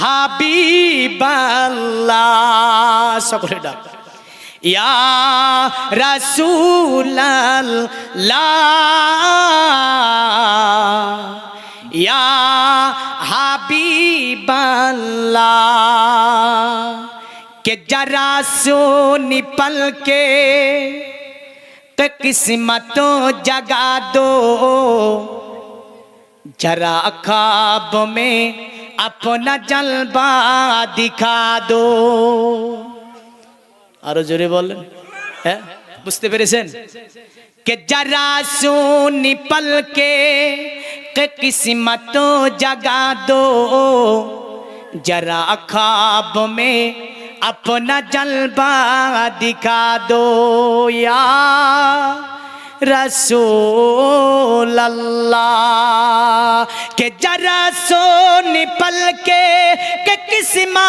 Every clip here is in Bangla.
حبیب اللہ সকলে ডাক یا رسول اللہ، یا حبیب اللہ، کہ جرا سونی پل کے تو قسمتوں جگہ دو۔ جرا خواب میں اپنا جلبا دکھا دو۔ আরো جوری بولن ہاں؟ بستے বুঝতে পেরেছেন کہ جرا سونی پل کے کہ قسمت جگا دو۔ جرا خواب میں اپنا جلبا دکھا دو۔ یا रसूल अल्लाह के जरा सो निपल के के قسمہ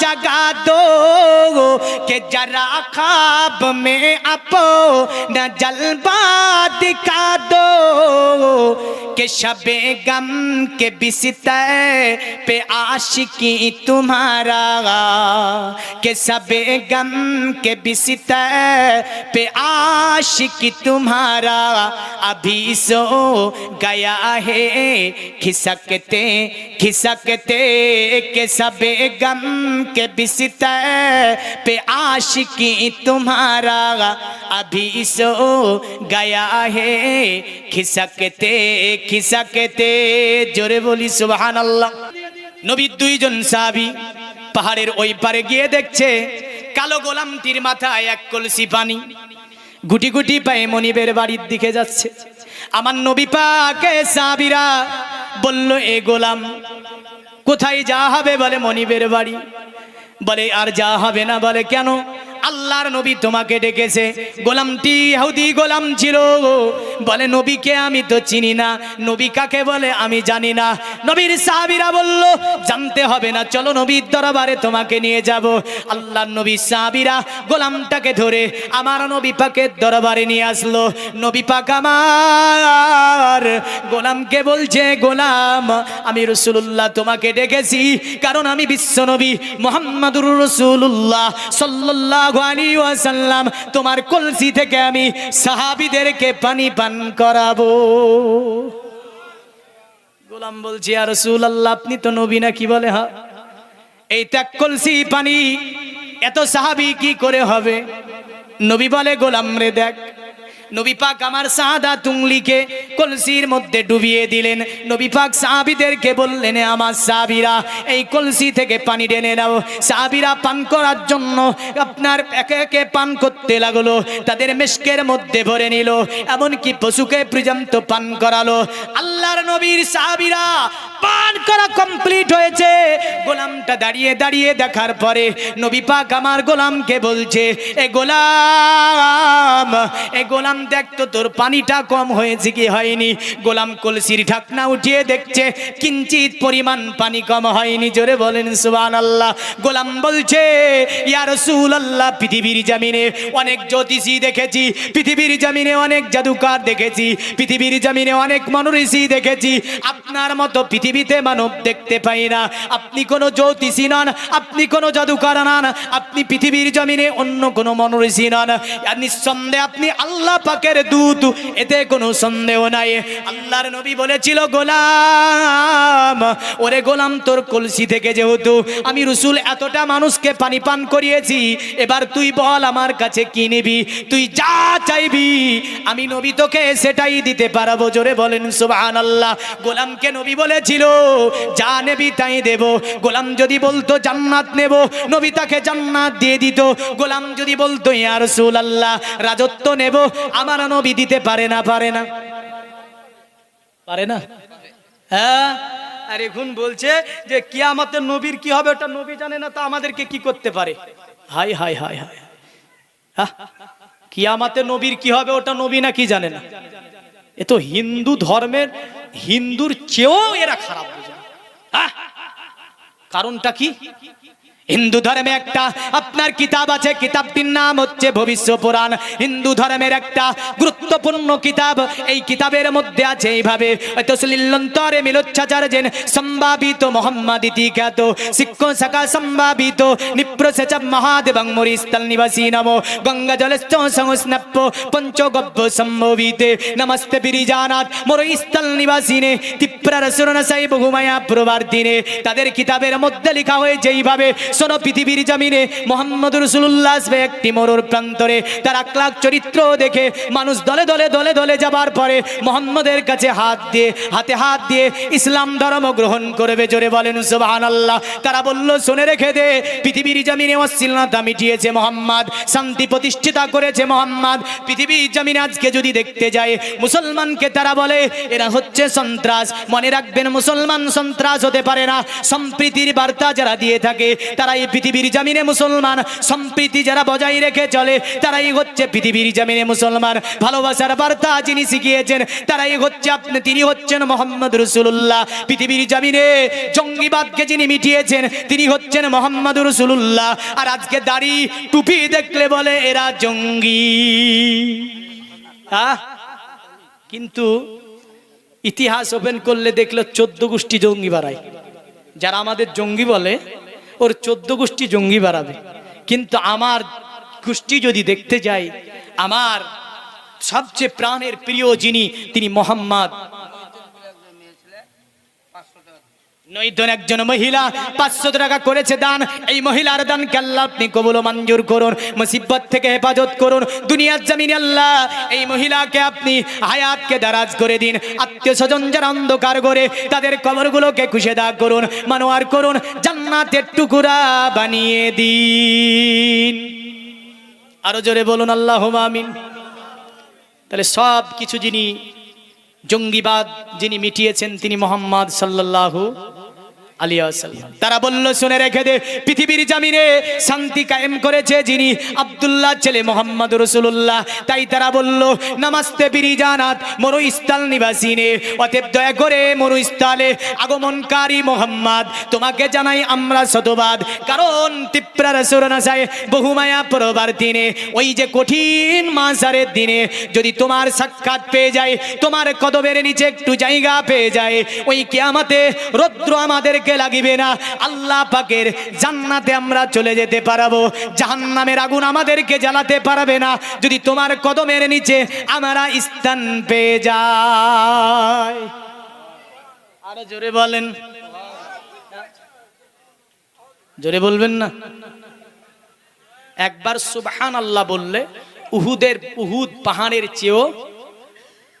جگا دو کہ جرا خواب میں اپو نہ جلبہ دکھا دو کہ شب غم کے بستر پہ عاشقی تمہارا کہ سب غم کے بستر پہ عاشقی تمہارا ابھی سو گیا ہے کھسکتے کھسکتے کہ सबे गम के बिस्तर पे आशिकी तुम्हारा अभी सो गया है खिसकते खिसकते জোরে বলি সুবহান আল্লাহ নবীর দুইজন সাহাবি পাহাড়ের ওই পারে গিয়ে দেখছে কালো গোলামটির মাথায় এক কলসি পানি গুটি গুটি পায়ে মনিবের বাড়ির দিকে যাচ্ছে আমার নবী পাকে সাবিরা বলল এ গোলাম কোথায় যা হবে বলে মনিবের বাড়ি? বলে আর যা হবে না বলে কেন? আল্লাহর নবী তোমাকে ডেকেছে। গোলামটি হাউদি গোলাম ছিল। বলে, নবীকে আমি তো চিনি না। নবী কাকে বলে আমি জানি না। নবীর সাহাবিরা বলল, জানতে হবে না, চলো নবীর দরবারে তোমাকে নিয়ে যাব। আল্লাহর নবী সাহাবিরা গোলামটাকে ধরে আমার নবী পাকের দরবারে নিয়ে আসলো। নবী পাক আমার গোলামকে বলছে, গোলাম, আমি রসুল্লাহ তোমাকে ডেকেছি, কারণ আমি বিশ্বনবী মোহাম্মদুর রসুল্লাহ সাল্লাহ ওয়াসাল্লাম, তোমার কলসি থেকে আমি সাহাবিদেরকে পানি পান করাবো। গোলাম বলছি আর রসুল আল্লাহ আপনি তো নবী না কি বলে হা এই ত্যাগ কলসি পানি, এত সাহাবি কি করে হবে? নবী বলে, গোলাম রে দেখ নবী পাক আমার সাদা তুংলিকে কলসির মধ্যে ডুবিয়ে দিলেন। নবী পাক সাহাবিদেরকে বললেন আমার সাহাবিরা, এই কলসি থেকে পানি টেনে নাও। সাহাবিরা পান করার জন্য আপনার একে একে পান করতে লাগল, তাদের মেশকের মধ্যে ভরে নিল, এমনকি পশুকে পর্যন্ত পান করালো। আল্লাহর নবীর সাহাবিরা পান করা কমপ্লিট হয়েছে। গোলামটা দাঁড়িয়ে দাঁড়িয়ে দেখার পরে নবী পাক আমার গোলামকে বলছে, এ গোলাম এ গোলাম দেখতো তোর পানিটা কম হয়েছে কি হয়নি? গোলাম কলসির ঢাকনা উঠিয়ে দেখছে, কিঞ্চিত পরিমাণ পানি কম হয়নি। জোরে বলেন সুবান আল্লাহ গোলাম বলছে ইয়ার সুল আল্লাহ পৃথিবীর জামিনে অনেক জ্যোতিষী দেখেছি, পৃথিবীর জামিনে অনেক জাদুকার দেখেছি, পৃথিবীর জামিনে অনেক মনোঋষি দেখেছি। আপনার মতো পৃথিবীতে মানব দেখতে পাই না। আপনি কোনো জ্যোতিষী নন, আপনি কোনো জাদুকার নন, আপনি পৃথিবীর জমিনে অন্য কোনো মনোঋষি নন। নিঃসন্দেহে আপনি আল্লাহ পাকের দূত, এতে কোনো সন্দেহ নাই। আল্লাহর নবী বলেছিল, গোলাম, ওরে গোলাম, তোর কলসি থেকে যেহেতু আমি রসুল এতটা মানুষকে পানি পান করিয়েছি, এবার তুই বল আমার কাছে কি নিবি? তুই যা চাইবি, আমি নবী তোকে সেটাই দিতে পারব। জোরে বলেন সুবহান আল্লাহ গোলামকে নবী বলেছিল যা নেবি তাই দেব। গোলাম যদি বলতো জান্নাত নেব, নবী তাকে জান্নাত দিয়ে দিত। গোলাম যদি বলতো, ইয়া রাসূল আল্লাহ রাজত্ব নেব, আমার নবী দিতে পারে না পারে না। পারে না? হ্যাঁ? আর এখন বলছে যে কিয়ামতের নবীর কি হবে, ওটা নবী জানে না, তা আমাদেরকে কি করতে পারে? Hi hi hi hi. হ্যাঁ? কিয়ামাতে নবীর কি হবে, ওটা নবী না কি জানে না? এ তো হিন্দু ধর্মের হিন্দুর চেয়েও এরা খারাপ বোঝে! কারণটা কি হিন্দু ধর্মে একটা, আপনার কিতাব আছে, কিতাবটির নাম হচ্ছে ভবিষ্য পুরাণ। হিন্দু ধর্মের একটা গুরুত্বপূর্ণ কিতাব, এই কিতাবের মধ্যে আছে এইভাবে তসলিলন্তরে মিলোচ্ছাচার্যেন সম্ভাবিত মোহাম্মদ খ্যাত শিক্ষ শাখা সম্ভাবিত, নিপ্রসেচ মহাদেবং মরিস্থল নিবাসী নমো, গঙ্গা জলস্থ সংস্নপ্য পঞ্চগব্য সম্ভবিতে, নমস্তে বিরিজানাথ, মরস্থল নিবাসিনে, তিপ্রার সুরন সাই বহুমায়া প্রবার্তিনে। তাদের কিতাবের মধ্যে লেখা হয়েছে এইভাবে শোনো পৃথিবীর জমিনে মোহাম্মদ রসুল্লাহ আসবে একটি মরুর প্রান্তরে। তার আকলাক চরিত্র দেখে মানুষ দলে দলে দলে দলে যাবার পরে মোহাম্মদের কাছে হাত দিয়ে, হাতে হাত দিয়ে ইসলাম ধর্ম গ্রহণ করবে জোরে বলেন সুবাহান আল্লাহ তারা বলল, শুনে রেখে দে, পৃথিবীর জমিনে অশ্লীলতা মিটিয়েছে মোহাম্মদ, শান্তি প্রতিষ্ঠিতা করেছে মোহাম্মদ। পৃথিবীর জমিনে আজকে যদি দেখতে যায় মুসলমানকে তারা বলে, এরা হচ্ছে সন্ত্রাস। মনে রাখবেন, মুসলমান সন্ত্রাস হতে পারে না। সম্প্রীতির বার্তা যারা দিয়ে থাকে, তারা এই পৃথিবীর জমিনে মুসলমান। সম্প্রীতি যারা বজায় রেখে চলে, তারাই হচ্ছে পৃথিবীর জমিনে মুসলমান। ভালোবাসার বার্তা যিনি শিখিয়েছেন, তারাই হচ্ছে আপনি তিনি হচ্ছেন মোহাম্মদ রসুল্লাহ পৃথিবীর জমিনে জঙ্গিবাদকে যিনি মিটিয়েছেন, তিনি হচ্ছেন মোহাম্মদ রসুল্লাহ আর আজকে দাড়ি টুপি দেখলে বলে, এরা জঙ্গি। কিন্তু ইতিহাস ওপেন করলে দেখল চোদ্দ গোষ্ঠী জঙ্গি বাড়ায়। যারা আমাদের জঙ্গি বলে ওর চোদ্দ গোষ্ঠী জঙ্গি বাড়াবে কিন্তু আমার গোষ্ঠী যদি দেখতে যাই আমার সবচেয়ে প্রাণের প্রিয় যিনি, তিনি মোহাম্মদ নৈতন একজন মহিলা পাঁচশো টাকা করেছে দান। এই মহিলার দান আল্লাহ আপনি কবুল মঞ্জুর করুন, মুসিবত থেকে হেফাজত করুন, দুনিয়ার জমিন আল্লাহ। এই মহিলাকে আপনি হায়াতকে দারাজ করে দিন, আত্মীয় স্বজন যারা অন্ধকার করে তাদের কবরগুলোকে খুশে দা করুন, মানোয়ার করুন, জান্নাতের টুকুরা বানিয়ে দিন। আরও জোরে বলুন আল্লাহ আমিন। তাহলে সব কিছু যিনি জঙ্গিবাদ যিনি মিটিয়েছেন তিনি মোহাম্মদ সাল্লাম তারা বলল, শুনে রেখে দে, পৃথিবীর জামিনে শান্তি কায়েম করেছে যিনি আব্দুল্লাহ, ছেলে মোহাম্মদ রসুল্লাহ তাই তারা বলল নামাস্তে বিরিজানাত মরুস্থল নিবাসিনে, অতএব দয়া করে মরু মরুস্থলে আগমনকারী মোহাম্মদ, তোমাকে জানাই আমরা শতবাদ। কারণ তিপ্রার সুরনাশায় বহুমায়া প্রবার দিনে, ওই যে কঠিন মাসারের দিনে, যদি তোমার সাক্ষাৎ পেয়ে যায়, তোমার কদমের নিচে একটু জায়গা পেয়ে যায়, ওই কেয়ামাতে রৌদ্র আমাদেরকে লাগিবে না। আল্লাহ পাকের জান্নাতে আমরা চলে যেতে পারব। জাহান্নামের আগুন আমাদেরকে জ্বালাতে পারবে না। যদি তোমার কদমের নিচে আমরা স্থান পেয়ে যাই। আরও জোরে বলেন। জোরে বলবেন না। একবার সুবহান আল্লাহ বললে, উহুদের, উহুদ পাহাড়ের চেয়েও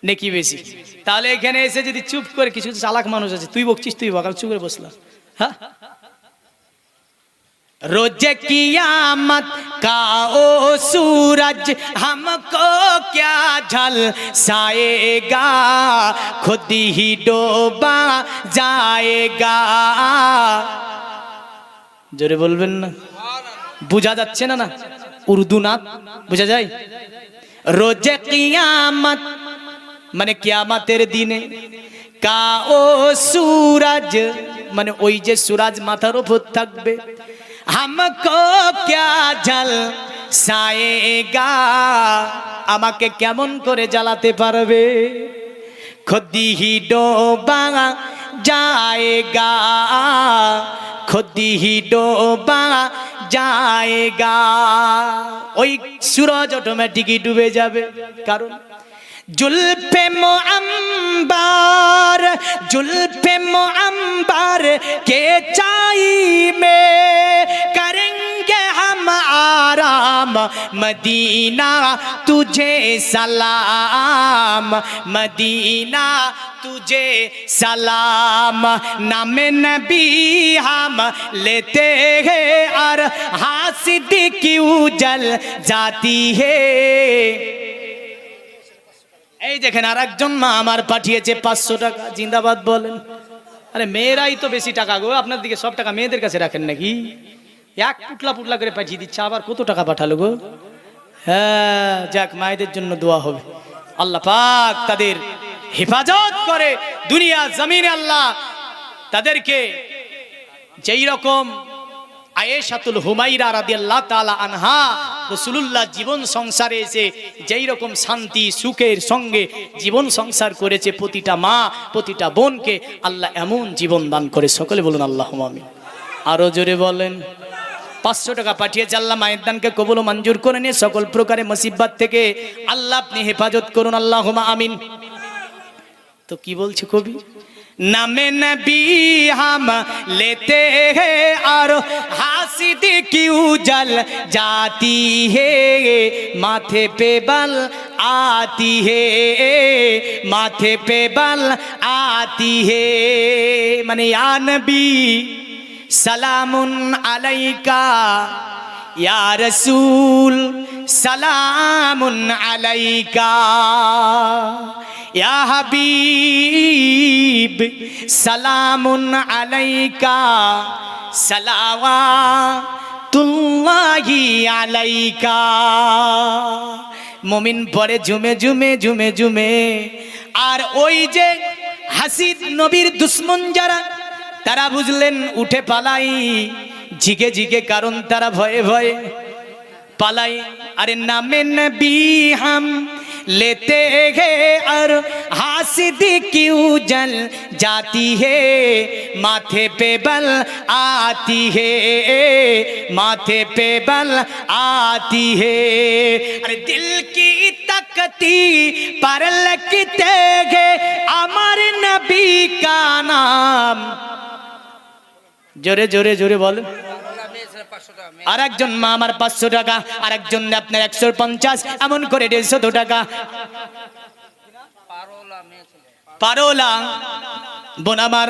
নেকি বেশি তাহলে এখানে এসে যদি চুপ করে কিছু চালাক মানুষ আছে তুই বকছিস তুই বকাল চুপ করে বসলাম হ্যাঁ रोज कियामत का ओ सूरज हमको क्या झल साएगा खुद ही डोबा जाएगा জোরে বলবেন না বোঝা যাচ্ছে না না উর্দু না বোঝা যায় রোজে কিয়ামত মানে কেয়ামাতের দিনে। কা ও সুরাজ মানে ওই যে সুরাজ মাথার উপর থাকবে। হামকো ক্যা জাল সায়েগা। আমাকে কেমন করে জ্বালাতে পারবে? খদিহি ডোবা যায়গা। খদিহি ডোবা যায়গা। ওই সুরজ অটোমেটিকই ডুবে যাবে। কারণ جلپ معمبار جلپ معمبار کے چائی میں کریں گے ہم آرام۔ مدینہ تجھے سلام، مدینہ تجھے سلام۔ نام نبی ہم لیتے ہیں اور حاسد کیوں جل جاتی ہے۔ এই দেখেন আর একজন মা আমার পাঠিয়েছে পাঁচশো টাকা। জিন্দাবাদ বলেন। আরে, মেয়েরাই তো বেশি টাকা গো। আপনার দিকে সব টাকা মেয়েদের কাছে রাখেন নাকি? এক পুটলা পুটলা করে পাঠিয়ে দিচ্ছে, আবার কত টাকা পাঠালো গো? হ্যাঁ যাক, মায়েদের জন্য দোয়া হবে। আল্লাহ পাক তাদের হেফাজত করে। দুনিয়া জমিনে আল্লাহ তাদেরকে যেই রকম আয়েশাতুল হুমাইরা রাদিয়াল্লাহ তাআলা আনহা রাসূলুল্লাহ জীবন সংসারে এসে যেই রকম শান্তি, সুখের সঙ্গে জীবন সংসার করেছে প্রতিটা মা, প্রতিটা বোনকে আল্লাহ এমন জীবন দান করে। সকলে বলুন আল্লাহ আমিন। আরও জোরে বলেন। পাঁচশো টাকা পাঠিয়ে আল্লাহ, মায়ের দানকে কবল মঞ্জুর করে নিয়ে সকল প্রকারে মুসিবত থেকে আল্লাহ আপনি হেফাজত করুন আল্লাহ আমিন। তো কি বলছে কবি? نام نبی ہم لیتے ہیں اور حاسد کی اجل جاتی ہے، ماتھے پہ بل آتی ہے، ماتھے پہ بل آتی ہے۔ من یا نبی، سلام علیکہ ইয়া রসুল, সালামুন আলাইকা। ইয়া হাবিব, সালামুন আলাইকা। সালাওয়াতুল্লাহি আলাইকা। মমিন পরে ঝুমে ঝুমে ঝুমে ঝুমে। আর ওই যে হাসিদ নবীর দুশ্মন যারা, তারা বুঝলেন উঠে পালাই। ঝিকে ঝিকে কারণ তারা ভয়ে ভয়ে পালাই अरे नामे नबी हम लेते हैं और हासिद की उजल जाती है माथे पे बल आती है माथे पे बल आती है अरे दिल की तकती पर लगते हैं अमर नबी का नाम জোরে জোরে জোরে বল আর একজন মা আমার পাঁচশো টাকা আর একজন আপনার একশো পঞ্চাশ এমন করে দেড়শো টাকা। পারোলা। বোন আমার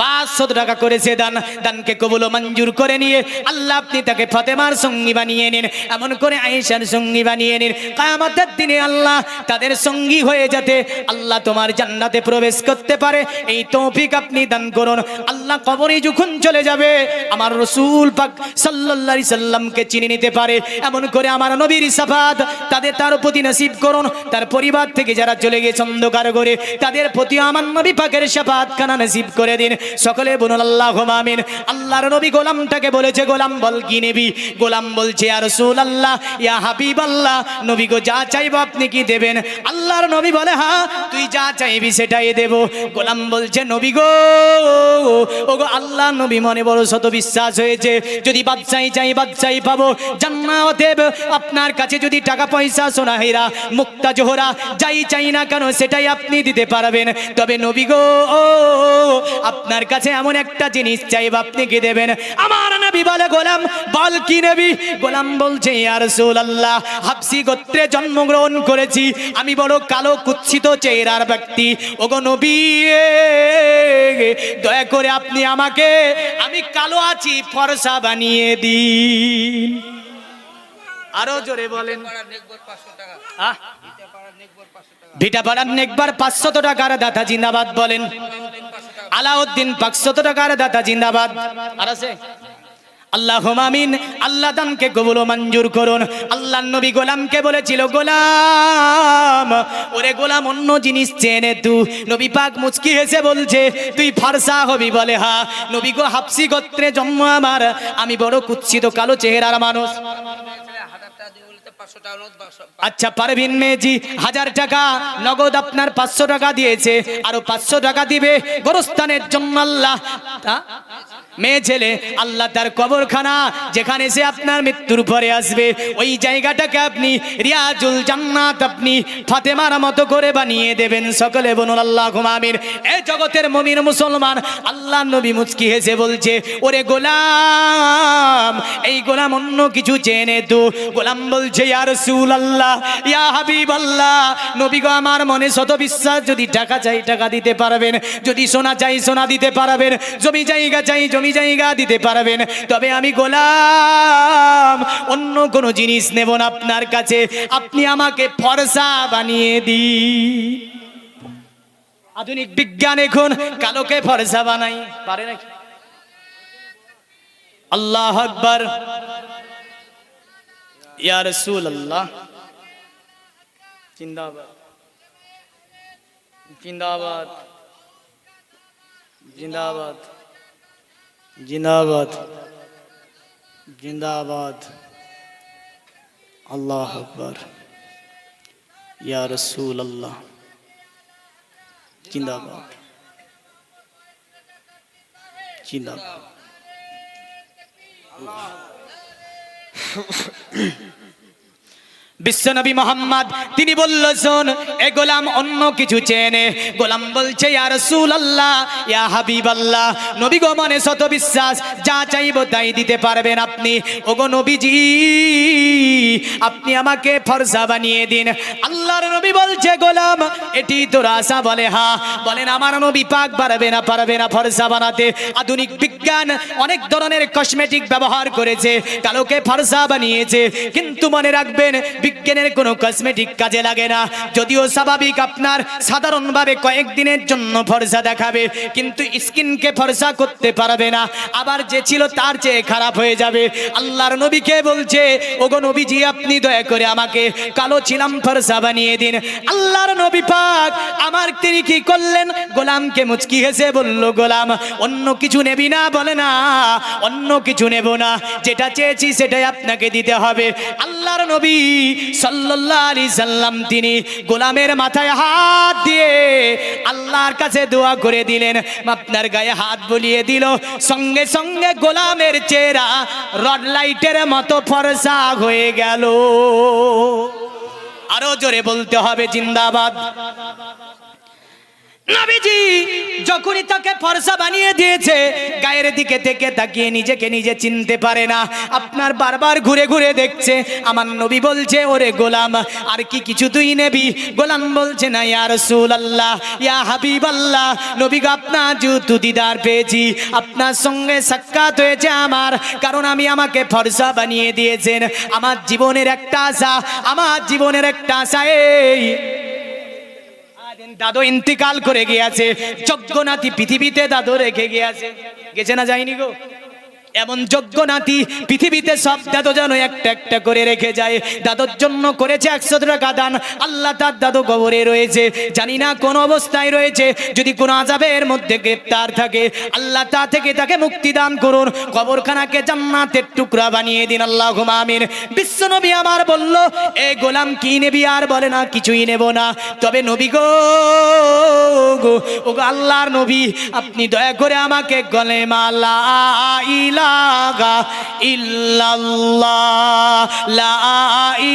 পাঁচশো টাকা করেছে দান। দানকে কবুল মঞ্জুর করে নিয়ে আল্লাহ আপনি তাকে ফতেমার সঙ্গী বানিয়ে নিন, এমন করে আয়েশার সঙ্গী বানিয়ে নিন। কায়ামতের দিনে আল্লাহ তাদের সঙ্গী হয়ে যাতে আল্লাহ তোমার জান্নাতে প্রবেশ করতে পারে। এই তৌফিক আপনি দান করুন। আল্লাহ কবরে যখন চলে যাবে, আমার রসুল পাক সাল্লাল্লাহু সাল্লামকে চিনে নিতে পারে। এমন করে আমার নবীর সাফাত তাদের তার প্রতি নসিব করুন। তার পরিবার থেকে যারা চলে গেছে অন্ধকার করে তাদের প্রতি আমার নবী পাকের সাফাত খানা নসিব করে দিন। সকলে বলুন আল্লাহ ঘুমামিন আল্লাহর নবী গোলামটাকে বলেছে, গোলাম বল কি নেবি? গোলাম বলছে আর রসুল আল্লাহ ইয়া হাবিব আল্লাহ নবী গো, যা চাইব আপনি কি দেবেন? আল্লাহর নবী বলে হ্যাঁ তুই যা চাইবি সেটাই দেব। গোলাম বলছে, নবী গো গো আল্লাহ নবী মনে বড় শত বিশ্বাস হয়েছে যদি বাদশাই চাই বাদশাই পাবো জান্নাত দেব আপনার কাছে যদি টাকা পয়সা সোনা হীরা মুক্তা জোহরা যাই চাই না কেন সেটাই আপনি দিতে পারবেন তবে নবী গো আপনার কাছে এমন একটা জিনিস চাইব আপনি কি দেবেন আমার নবী বলে গোলাম বল কি নেবি গোলাম বলছে আর আল্লাহ হাফসি গোত্রে জন্মগ্রহণ করেছি আমি বড় কালো কুৎসিত চেহারার ব্যক্তি ওগো নবী দয়া করে আপনি আমাকে, আমি কালো আছি, ফরসা বানিয়ে দিন। আরও জোরে বলেন। ভিটাপাড়ার ভিটা পাড়ার নেকবার পাঁচশত টাকার দাতা জিন্দাবাদ বলেন। আলাউদ্দিন পাঁচশত টাকার দাদা জিন্দাবাদ। আর আছে? আল্লাহ আমিন। আল্লাহ দানকে কবুল মঞ্জুর করুন। আল্লাহ নবী গোলামকে বলেছিল, গোলাম, ওরে গোলাম, অন্য জিনিস চেনে তু। নবী পাক মুচকি হেসে বলছে, তুই ফারসা হবি বলে, হা। নবী গো, হাফসি গোত্রে জন্ম আমার। আমি বড় কুৎসিত, কালো চেহারার মানুষ। আচ্ছা পারভিন মেজি, হাজার টাকা, নগদ আপনার পাঁচশো টাকা দিয়েছে। আরও পাঁচশো টাকা দিবে, গোরস্থানের জন্য আল্লাহ। মেয়ে ছেলে, আল্লাহ তার কবরখানা যেখানে সে আপনার মৃত্যুর পরে আসবে, ওই জায়গাটাকে আপনি রিয়াজুল জান্নাত আপনি ফাতেমার মতো করে বানিয়ে দেবেন। সকলে বনুন আল্লাহ ঘুমামির এ জগতের মমির মুসলমান, আল্লাহ নবী মুচকি হেসে বলছে, ওরে গোলাম, এই গোলাম অন্য কিছু চেনে তো। গোলাম বলছে, ইয়া সুল আল্লাহ ইয়া হাবিব আল্লাহ নবী গো, আমার মনে শত বিশ্বাস, যদি টাকা চাই, টাকা দিতে পারবেন, যদি সোনা চাই, সোনা দিতে পারবেন, জমি জায়গা চাই, জমি জায়গা দিতে পারবেন। তবে আমি গোলাম, অন্য কোনো জিনিস নেব না আপনার কাছে। আপনি আমাকে ফরসা বানিয়ে দিন। আধুনিক বিজ্ঞান এখন কালোকে ফরসা বানাই পারে নাকি? আল্লাহ আকবার। ইয়া রসুল আল্লাহ জিন্দাবাদ। জিন্দাবাদ। জিন্দাবাদ। জিন্দাবাদ জিন্দাবাদ আল্লাহ আকবর ইয়া রসুল আল্লাহ জিন্দাবাদ জিন্দাবাদ বিশ্বনবী মোহাম্মদ, তিনি বলল, শোন, এ গোলাম অন্য কিছু চেনে। গোলাম বলছে, ইয়া রাসূল আল্লাহ ইয়া হাবিব আল্লাহ নবী গো মনে শত বিশ্বাস যা চাইব তাই দিতে পারবেন আপনি। ওগো নবীজি, আপনি আমাকে ফরসা বানিয়ে দিন। আল্লাহর নবী বলছে, গোলাম, এটি তোর আশা বলে, হা। বলেন, আমার নবী পাক পারবে না পারবে না ফরসা বানাতে। আধুনিক বিজ্ঞান অনেক ধরনের কসমেটিক ব্যবহার করেছে, কালোকে ফরসা বানিয়েছে। কিন্তু মনে রাখবেন বিজ্ঞানের কোনো কসমেটিক কাজে লাগে না। যদিও স্বাভাবিক আপনার সাধারণভাবে কয়েকদিনের জন্য ফর্সা দেখাবে, কিন্তু স্কিনকে ফর্সা করতে পারবে না। আবার যে ছিল তার চেয়ে খারাপ হয়ে যাবে। আল্লাহর নবীকে বলছে, ওগো নবীজি, আপনি দয়া করে আমাকে কালো ছিলাম, ফর্সা বানিয়ে দিন। আল্লাহর নবী পাক, আমার তিনি কি করলেন? গোলামকে মুচকি হেসে বলল, গোলাম, অন্য কিছু নেবি না, বলে না, অন্য কিছু নেব না। যেটা চেয়েছি, সেটাই আপনাকে দিতে হবে। আল্লাহর নবী আলাইহি সাল্লাম তিনি গোলামের মাথায় হাত দিয়ে আল্লাহর কাছে দোয়া করে দিলেন। আপনার গায়ে হাত বলিয়ে দিল। সঙ্গে সঙ্গে গোলামের চেহারা রড লাইটের মতো ফরসা হয়ে গেল। আরও জোরে বলতে হবে, জিন্দাবাদ। নবীজি যখনই তাকে ফরসা বানিয়ে দিয়েছে, গায়ের দিকে থেকে তাকিয়ে নিজেকে নিজে চিনতে পারে না। আপনার বারবার ঘুরে ঘুরে দেখছে, আমার নবী বলছে, ওরে গোলাম, আর কি কিছু তুই নেবি? গোলাম বলছে, না, ইয়া রাসূল আল্লাহ ইয়া হাবিব আল্লাহ নবী আপনার জুতু দিদার পেয়েছি। আপনার সঙ্গে সাক্ষাৎ হয়েছে আমার, কারণ আমি আমাকে ফরসা বানিয়ে দিয়েছেন। আমার জীবনের একটা আশা, আমার জীবনের একটা আশা এই দাদু ইন্তিকাল করে গিয়েছে। যজ্ঞনাথি পৃথিবীতে দাদু রেখে গিয়েছে। গেছে না যায়নি গো? এমন যজ্ঞ নাতি পৃথিবীতে সব দাদু যেন একটা একটা করে রেখে যায়। দাদুর জন্য করেছে একশো টাকা দান। আল্লাহ তার দাদু কবরে রয়েছে। জানি না কোন অবস্থায় রয়েছে। যদি কোনো আজাবের মধ্যে গ্রেপ্তার থাকে, আল্লাহ তা থেকে তাকে মুক্তি দান করুন। কবরখানাকে জান্নাতের টুকরা বানিয়ে দিন। আল্লাহ আমিন। বিশ্বনবী আমার বলল, এ গোলাম কি নেবি আর বলে না, কিছুই নেব না। তবে নবী গো গো ও আল্লাহর নবী, আপনি দয়া করে আমাকে গলে মালা ইলাগা ইল্লাল্লাহ, লা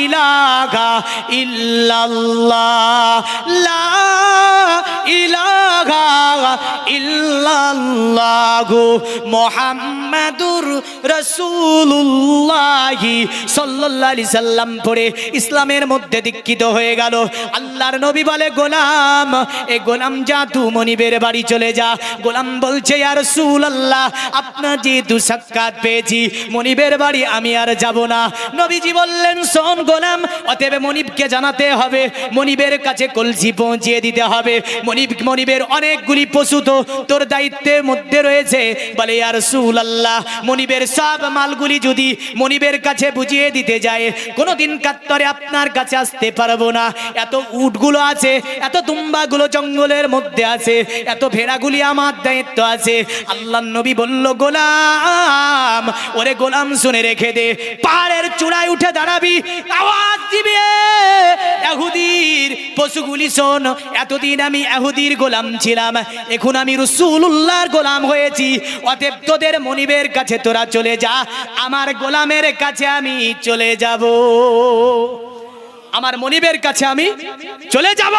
ইলাগা ইল্লাল্লাহ, লা মুহাম্মাদুর রাসূলুল্লাহি সাল্লাল্লাহু আলাইহি সাল্লাম পড়ে ইসলামের মধ্যে দীক্ষিত হয়ে গেল। আল্লাহর নবী বলে, গোলাম, এ গোলাম যা, তু মনিবের বাড়ি চলে যা। গোলাম বলছে আর রাসূলুল্লাহ, আপনার যেহেতু সাক্ষাৎ পেয়েছি। মনিবের বাড়ি আমি আর যাব না। নবীজি বললেন, শোন গোলাম, অতএব মনিবকে জানাতে হবে। মনিবের কাছে কলসি পৌঁছিয়ে দিতে হবে। মনিব, মনিবের অনেকগুলি পশু তো তোর দায়িত্বের মধ্যে রয়েছে। বলে আর সুল আল্লাহ মনিবের সব মালগুলি যদি মনিবের কাছে বুঝিয়ে দিতে যায়, কোনোদিন কাত্তরে আপনার কাছে আসতে পারব না। এত উটগুলো আছে, এত দুম্বাগুলো জঙ্গলের মধ্যে আছে, এত ভেড়াগুলি আমার দায়িত্ব আছে। আল্লাহ নবী বলল গোলাম ওরে গোলাম, শুনে রেখে দে। পাহাড়ের চূড়ায় উঠে দাঁড়াবি। আওয়াজ দিবি। এহুদির পশুগুলি শোন, এতদিন আমি এহুদির গোলাম ছিলাম। এখন আমি রসুল্লাহর গোলাম হয়েছি। অতএব তোদের মনিবের কাছে তোরা চলে যা। আমার গোলামের কাছে আমি চলে যাব। আমার মনিবের কাছে আমি চলে যাব।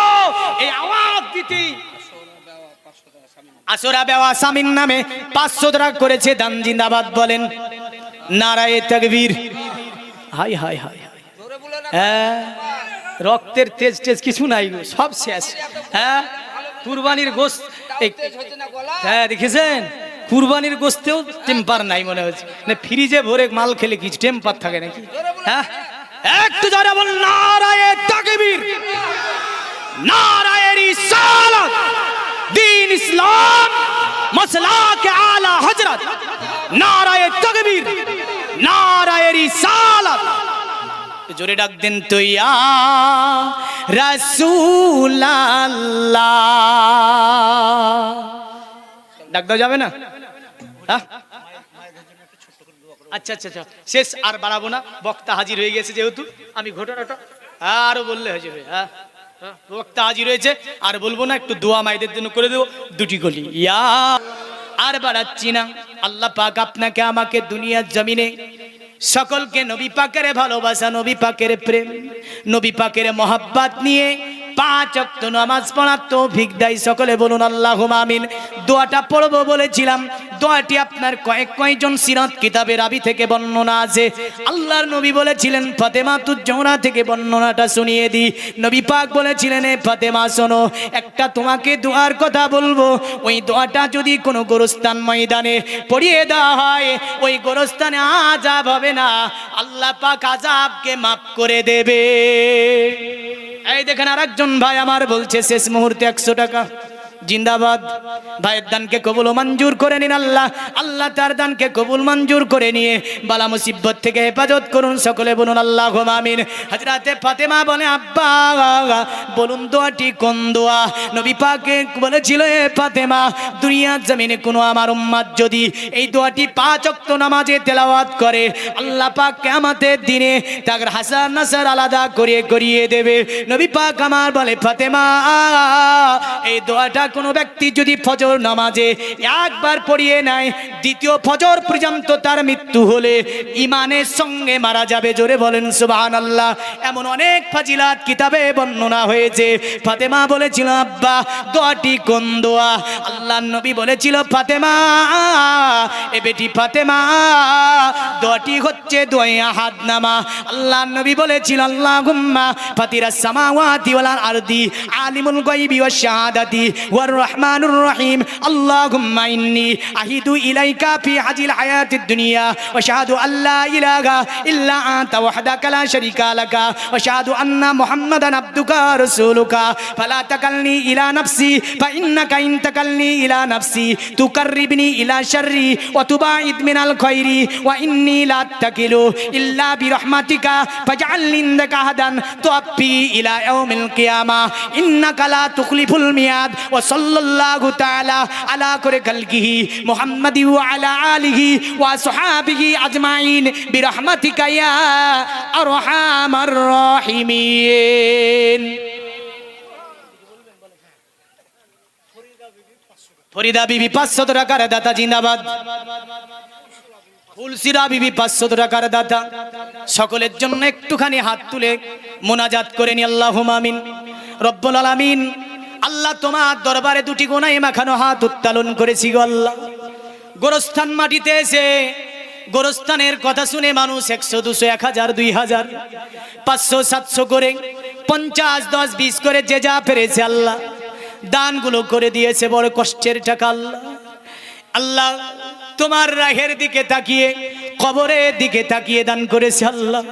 এই আওয়াজ দিতে আসরা বেওয়া সামিন নামে পাঁচশো টাকা করেছে দান জিন্দাবাদ বলেন। নারায়ে তকবীর। হাই হাই হাই হ্যাঁ রক্তের তেজ টেজ কিছু নাই সব শেষ। হ্যাঁ কুরবানির গোস্ত হ্যাঁ দেখেছেন? কুরবানির গোস্তেও টেম্পার নাই মনে হচ্ছে। না ফ্রিজে ভরে মাল খেলে কিছু টেম্পার থাকে নাকি? হ্যাঁ? একটু জোরে বল, নারায়ে তাকবীর। নারায়ে রিসালাত দিন ইসলাম মসলা কে আলা হজরত জোরে ডাক দেন তো ইয়া ডাক দেওয়া যাবে না আচ্ছা আচ্ছা আচ্ছা শেষ আর বাড়াবো না বক্তা হাজির হয়ে গেছে যেহেতু আমি ঘটনাটা আরও বললে হাজির হ্যাঁ হ্যাঁ, বক্তা হাজির আর বলব না, একটু দোয়া মাইদের জন্য করে দেবো। দুটি গলি। ইয়া, আর বাড়াচ্ছি না। আল্লাহ পাক আপনাকে, আমাকে দুনিয়ার জমিনে সকলকে নবী পাকের ভালোবাসা, নবী পাকের প্রেম, নবী পাকের মহাব্বাত নিয়ে পাঁচ অক্ত নামাজ পড়ার তৌফিক দেয়। সকলে বলুন আল্লাহ আমিন। দোয়াটা পড়ব বলেছিলাম। দোয়াটি আপনার কয়েক কয়েকজন সিরাত কিতাবের আবি থেকে বর্ণনা আছে। আল্লাহর নবী বলেছিলেন ফাতেমা তুজ্জোহরা থেকে বর্ণনাটা শুনিয়ে দি নবী পাক বলেছিলেন, এ ফাতেমা, শোনো, একটা তোমাকে দোয়ার কথা বলব। ওই দোয়াটা যদি কোনো গোরস্থান ময়দানে পড়িয়ে দেওয়া হয়, ওই গোরস্থানে আজাব হবে না। আল্লাহ পাক আজাবকে মাফ করে দেবে। এই দেখেন আর একজন ভাই আমার বলছে শেষ মুহূর্তে একশো টাকা। জিন্দাবাদ। ভাইয়ের দানকে কবুল মঞ্জুর করে নিন আল্লাহ। আল্লাহ তার দানকে কবুল মঞ্জুর করে নিয়ে বালা মুসিবত থেকে হেফাজত করুন সকলে বলুন আল্লাহ আমিন। হাজরাতে ফাতেমা বলে, আব্বা, বলুন দোয়াটি কোন দোয়া? নবী পাকে বলেছিল, এ ফাতেমা, দুনিয়ার জমিনে কোনো আমার উম্মাদ যদি এই দোয়াটি পাঁচ অক্ত নামাজে তেলাওয়াত করে, আল্লাহ পাক কেমাতের দিনে তার হাসান নাসার আলাদা করিয়ে করিয়ে দেবে। নবী পাক আমার বলে, ফাতেমা, এই দোয়াটা কোনো ব্যক্তি যদি ফজর নামাজে একবার পড়িয়ে নেয়, দ্বিতীয় ফজর পর্যন্ত তার মৃত্যু হলে ইমানের সঙ্গে মারা যাবে। জোরে বলেন সুবাহান আল্লাহ এমন অনেক ফাজিলাত কিতাবে বর্ণনা হয়েছে। ফাতেমা বলেছিল, আব্বা, দোয়াটি কোন দোয়া? আল্লাহ নবী বলেছিল, ফাতেমা, এ বেটি ফাতেমা, দোয়াটি হচ্ছে দোয়া হাত নামা। আল্লাহ নবী বলেছিল আল্লাহ গুম্মা ফাতিরা সামাওয়াতি ওয়াল আরদি, আলিমুল গায়বি ওয়াশ শাহাদাতি والرحمن الرحيم. اللهم إني أهد إليك في هذه الحياة الدنيا وشهد أن لا إله إلا أنت وحدك لا شريك لك وشهد أن محمدا عبدك رسولك فلا تكلني إلى نفسي فإنك إن تكلني إلى نفسي. تقربني إلى شري وتباعد من الخير وإني لا أتكل إلا برحمتك. فاجعل عندك هدى تؤبي إلى يوم القيامة. إنك لا تخلف الميعاد সাল্লাল্লাহু তাআলা আলা করে খালকিহি মুহাম্মাদি ওয়া আলা আলিহি ওয়া সাহাবিহি আজমাইন বিরহমাতিকা ইয়া আরহামার রাহিমিন। ফরিদা বিবি পাঁচশত টাকার দাতা জিন্দাবাদ। ফুলসিরা বিবি পাঁচশত টাকার দাতা। সকলের জন্য একটুখানি হাত তুলে মোনাজাত করে নি আল্লাহ আমিন। রব্বুল আলামিন আল্লাহ তোমার দরবারে দুটি গোনায় মাখানো হাত উত্তোলন করেছি গো আল্লাহ। গোরস্থান মাটিতে এসে গোরস্থানের কথা শুনে মানুষ একশো, দুশো, এক হাজার, দুই হাজার, পাঁচশো, সাতশো করে, পঞ্চাশ, দশ, বিশ করে যে যা পেরেছে আল্লাহ, দানগুলো করে দিয়েছে, বড় কষ্টের টাকা আল্লাহ। আল্লাহ তোমার রাহের দিকে তাকিয়ে, কবরের দিকে তাকিয়ে দান করেছে আল্লাহ।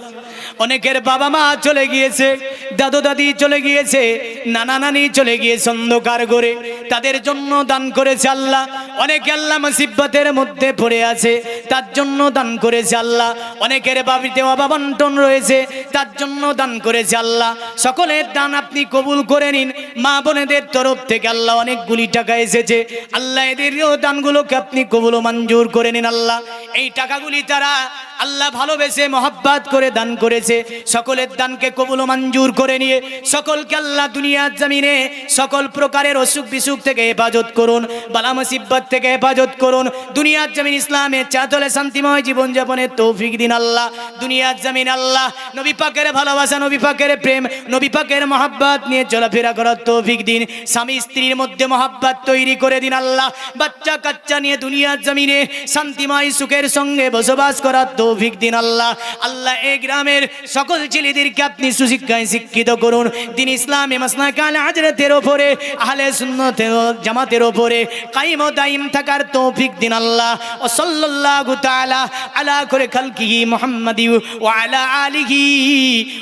অনেকের বাবা মা চলে গিয়েছে, দাদু দাদি চলে গিয়েছে, নানা নানি চলে গিয়েছে অন্ধকার করে তাদের জন্য দান করেছে আল্লাহ। অনেকে আল্লাহ মুসিবতের মধ্যে পড়ে আছে, তার জন্য দান করেছে আল্লাহ। অনেকের বাড়িতে অভাবন্টন রয়েছে, তার জন্য দান করেছে আল্লাহ। সকলের দান আপনি কবুল করে নিন। মা বোনেদের তরফ থেকে আল্লাহ অনেকগুলি টাকা এসেছে। আল্লাহ এদেরও দানগুলোকে আপনি কবুল মঞ্জুর করে নিন আল্লাহ। এই টাকাগুলি তারা আল্লাহ ভালোবেসে মহাব্বাত করে দান করেছে। সকলের দানকে কবুল মঞ্জুর করে নিয়ে সকলকে আল্লাহ দুনিয়ার জমিনে সকল প্রকারের অসুখ বিসুখ থেকে হেফাজত করুন, বালা মুসিবত থেকে হেফাজত করুন। দুনিয়ার জমিন ইসলামের চাতলে শান্তিময় জীবনযাপনের তৌফিক দিন আল্লাহ। দুনিয়ার জমিন আল্লাহ, নবী পাকের ভালোবাসা, নবী পাকের প্রেম, নবী পাকের মহাব্বাত নিয়ে চলাফেরা করার তৌফিক দিন। স্বামী স্ত্রীর মধ্যে মহাব্বাত তৈরি করে দিন আল্লাহ। বাচ্চা কাচ্চা নিয়ে দুনিয়ার জমিনে শান্তিময় সুখের সঙ্গে বসবাস করার তৌফিক দিন আল্লাহ। আল্লাহ এই গ্রামের সকল ছেলেদেরকে আপনি সুশিক্ষায় শিক্ষিত করুন। দিন ইসলামে মাসনা কাল হাজরতের ওপরে, আহলে সুন্নতের জামাতের ওপরে কাইম ও দাইম থাকার তৌফিক দিন আল্লাহ। ও সাল্লাল্লাহু তাআলা আলা করে খালকিহি মুহাম্মাদি ওয়া আলা আলিহি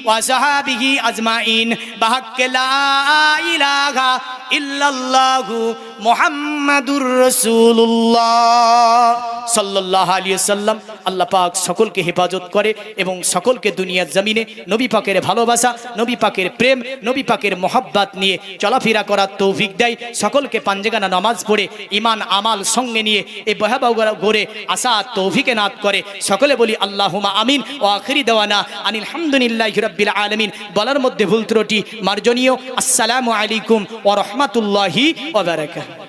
ওয়া সাহাবিহি আজমাইন। বাহাক্কে লা ইলাহা ইল্লাল্লাহু মুহাম্মাদুর রাসূলুল্লাহ। সাল্লাল্লাহু আলাইহি সাল্লাম আল্লাহ পাক সকলকে হেফাজত করে এবং সকলকে দুনিয়ার জমিনে নবী পাকের ভালোবাসা, নবী পাকের প্রেম, নবী পাকের মহাব্বাত নিয়ে চলাফেরা করার তৌফিক দেয়। সকলকে পাঞ্জেগানা নামাজ পড়ে ইমান আমাল সঙ্গে নিয়ে এই বহাবা গড়ে আসা তৌফিকে নাত করে। সকলে বলি আল্লাহুমা আমিন ও আখরি দেওয়ানা আনিল হামদুলিল্লাহ রব্বিল আলমিন। বলার মধ্যে ভুল ত্রুটি মার্জনীয়। আসসালামু আলাইকুম ও রহমতুল্লাহি ওবারাকাতুহু